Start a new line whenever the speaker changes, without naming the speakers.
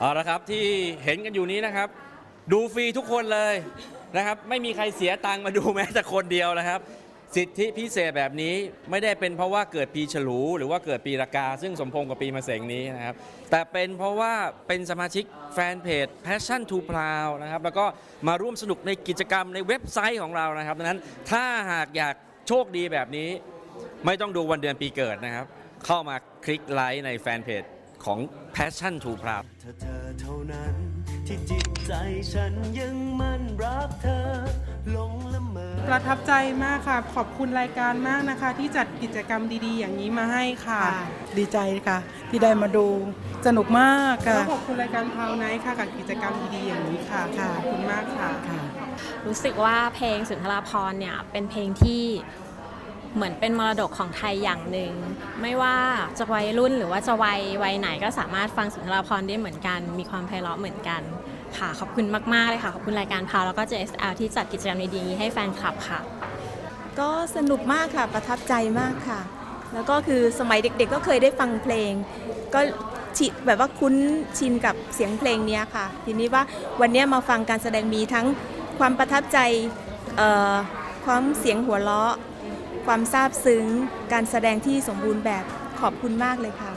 เอาละครับที่เห็นกันอยู่นี้นะครับ ดูฟรีทุกคนเลยนะครับไม่มีใครเสียตังค์มาดูแม้แต่คนเดียวนะครับ สิทธิพิเศษแบบนี้ไม่ได้เป็นเพราะว่าเกิดปีฉลู หรือว่าเกิดปีละกา ซึ่งสมพงษ์กับปีมะเสงนี้นะครับ แต่เป็นเพราะว่าเป็นสมาชิกแฟนเพจ Passion to Proud นะครับแล้วก็มาร่วมสนุกในกิจกรรมในเว็บไซต์ของเรานะครับดังนั้นถ้าหากอยากโชคดีแบบนี้ ไม่ต้องดูวันเดือนปีเกิดนะครับ เข้ามาคลิกไลค์ในแฟนเพจ ของ Passion to Proud
เธอเธอเท่านั้นที่จิตใจฉันยังมั่นรักเธอหลงละเมอ
ประทับใจมากค่ะ ขอบคุณรายการมากนะคะ ที่จัดกิจกรรมดีๆ อย่างนี้มาให้ค่ะ
ค่ะดีใจค่ะ ที่ได้มาดูสนุกมาก
แล้
ค่ะ
วขอบคุณรายการพาวไนท์ค่ะกับกิจกรรมดีๆอย่างนี้ค่ะ
ค่ะ
ขอบคุณมากค่ะ
ค่ะ
รู้สึกว่าเพลงสุนทราพรณ์เนี่ยเป็นเพลงที่ เหมือนเป็นมรดกของไทยอย่างหนึ่ง ไม่ว่าจะวัยรุ่นหรือว่าจะวัยวัยไหนก็สามารถฟังสุนทราพรได้เหมือนกัน มีความไพเราะเหมือนกันค่ะ ขอบคุณมาก ๆ เลยค่ะ ขอบคุณรายการพาวแล้วก็ JSL ที่จัดกิจกรรมดีๆนี้ให้แฟนคลับค่ะ
ก็สนุกมากค่ะ ประทับใจมากค่ะ แล้วก็คือสมัยเด็กๆ ก็เคยได้ฟังเพลง ก็ชิแบบว่าคุ้นชินกับเสียงเพลงนี้ค่ะ ทีนี้ว่าวันนี้มาฟังการแสดงมีทั้งความประทับใจความเสียงหัวเราะ ความซาบซึ้ง การแสดงที่สมบูรณ์แบบขอบคุณมากเลยค่ะ